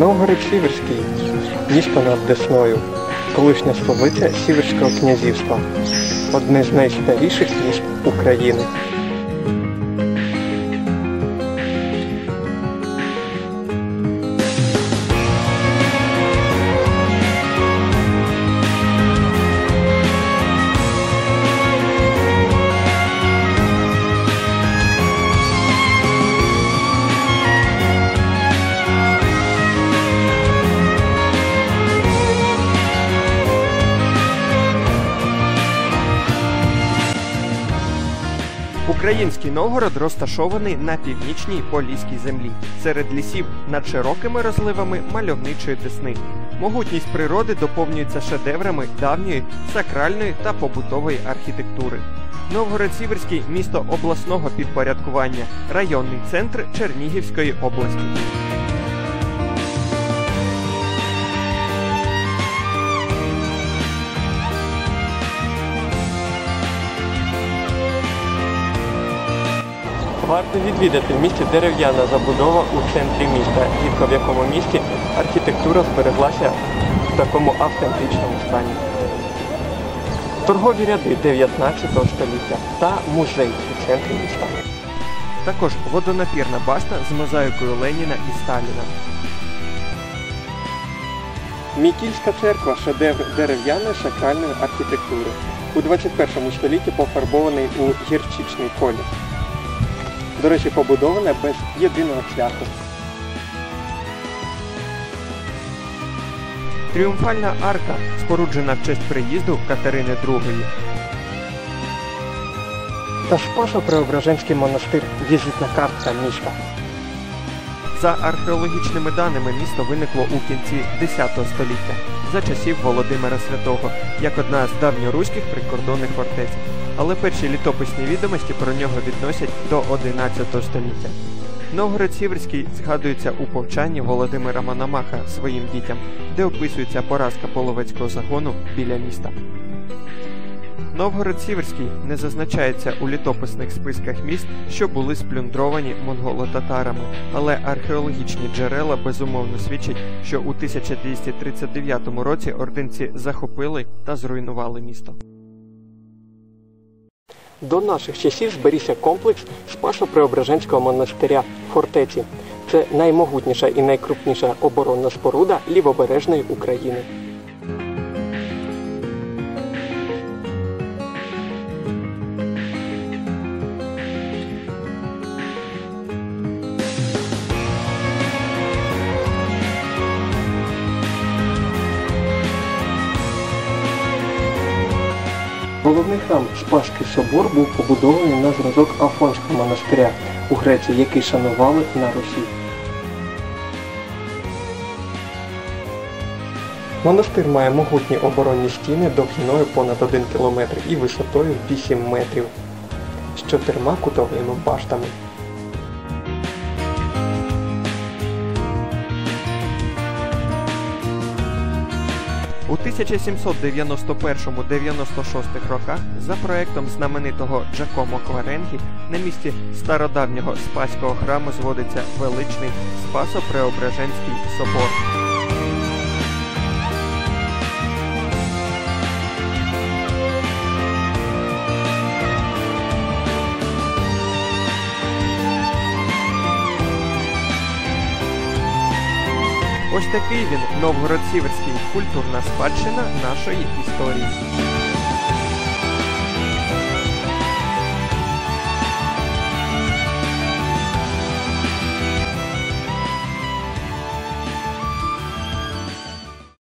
Новгород Сіверський, місто над Десною, колишня столиця Сіверського князівства, одне з найстаріших міст України. Український Новгород розташований на північній поліській землі, серед лісів над широкими розливами мальовничої десни. Могутність природи доповнюється шедеврами давньої, сакральної та побутової архітектури. Новгород Сіверський місто обласного підпорядкування, районний центр Чернігівської області. Варто відвідати в місті дерев'яна забудова у центрі міста, рідко в якому місті архітектура збереглася в такому автентичному стані. Торгові ряди 19 століття та музей у центрі міста. Також водонапірна башта з мозаїкою Леніна і Сталіна. Мікільська церква шедевр дерев'яної сакральної архітектури. У 21 столітті пофарбований у гірчичний колір. До речі, побудована без єдиного цвяху. Тріумфальна арка, споруджена в честь приїзду Катерини II. Та Спасо-Преображенський монастир візитна картка міста. За археологічними даними, місто виникло у кінці X століття за часів Володимира Святого, як одна з давньоруських прикордонних фортець. Але перші літописні відомості про нього відносять до 11 століття. Новгород Сіверський згадується у повчанні Володимира Мономаха своїм дітям, де описується поразка половецького загону біля міста. Новгород Сіверський не зазначається у літописних списках міст, що були сплюндровані монголо-татарами, але археологічні джерела безумовно свідчать, що у 1239 році ординці захопили та зруйнували місто. До наших часів зберігся комплекс Спасо-Преображенського монастиря фортеці. Це наймогутніша і найкрупніша оборонна споруда лівобережної України. Головний храм Спаський собор був побудований на зразок Афонського монастиря у Греції, який шанували на Русі. Монастир має могутні оборонні стіни довжиною понад 1 км і висотою 8 метрів з чотирма кутовими баштами. У 1791-96 роках за проектом знаменитого Джакомо Кваренгі на місці стародавнього Спаського храму зводиться величний Спасо-Преображенський собор. Ось такий він Новгород Сіверський культурна спадщина нашої історії.